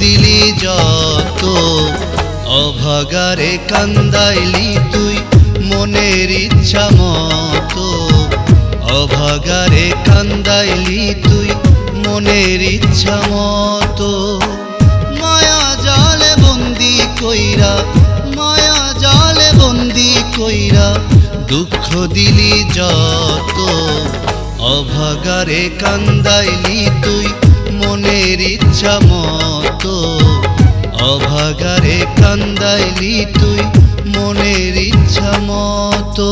দিলি যত, অভাগারে কান্দাইলি তুই মনের ইচ্ছা মতো। অভাগারে কান্দাইলি তুই মনের ইচ্ছা মতো। মায়া জালে বন্দি কইরা, মায়া জালে বন্দি কইরা দুঃখ দিলি যত, অভাগারে কান্দাইলি তুই মনের ইচ্ছা মতো। অভাগারে কান্দাইলি তুই মনের ইচ্ছা মতো।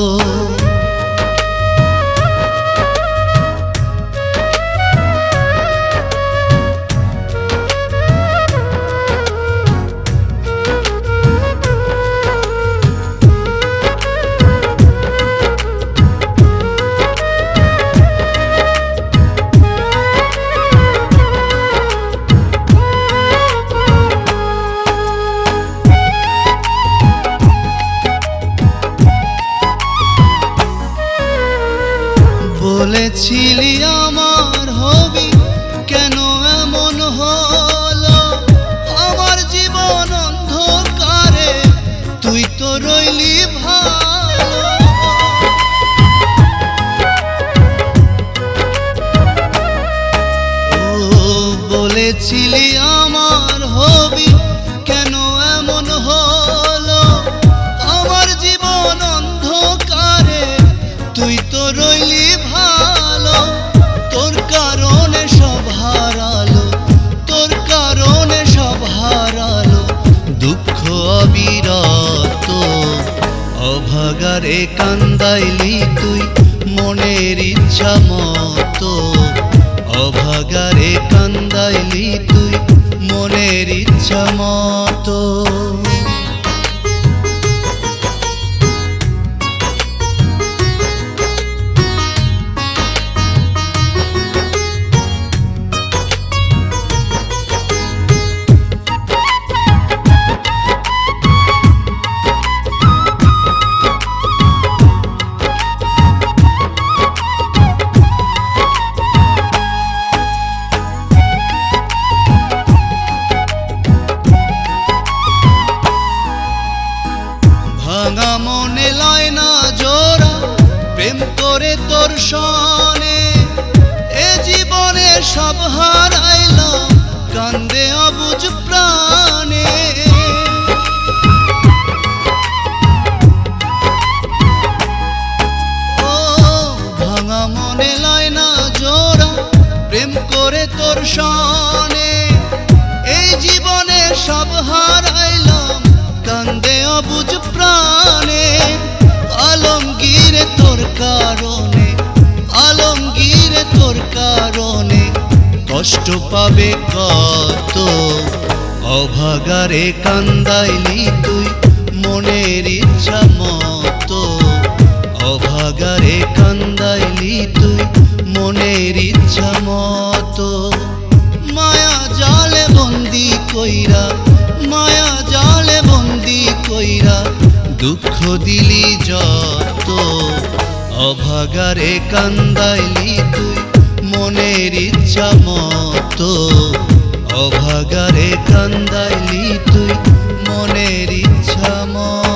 বলেছিলি আমার হবি কেন এমন হলো? আমার জীবন অন্ধকারে তুই তো রইলি ও, বলেছিলি আমার হবি কেন এমন হলো? আমার জীবন অন্ধকারে তুই তো রইলি অভাগারে কান্দাইলি তুই মনের ইচ্ছা মতো। অভাগারে কান্দাইলি তুই মনের ইচ্ছা মতো। ভাঙা মনে লয় না জোড়া। প্রেম করে তোর সনে এ জীবনে সব হারাইলাম। কান্দে অবুজ প্রাণে। ও, ভাঙা মনে লয় না জোড়া। প্রেম করে তোর সনে এই জীবনে সব হারাইলাম। অবুজ প্রাণে, আলমগীরে তোর কারণে, আলমগীরে তোর কারণে। কষ্ট পাবে কত, অভাগারে কান্দাইলি তুই মনের ইচ্ছা মতো। অভাগারে কান্দাইলি তুই মনের ইচ্ছা মতো। মায়া জালে বন্দি কইরা কইরা দুঃখ দিলি যত, অভাগারে কান্দাইলি তুই মনের ইচ্ছা মতো। অভাগারে কান্দাইলি তুই মনের ইচ্ছা মতো।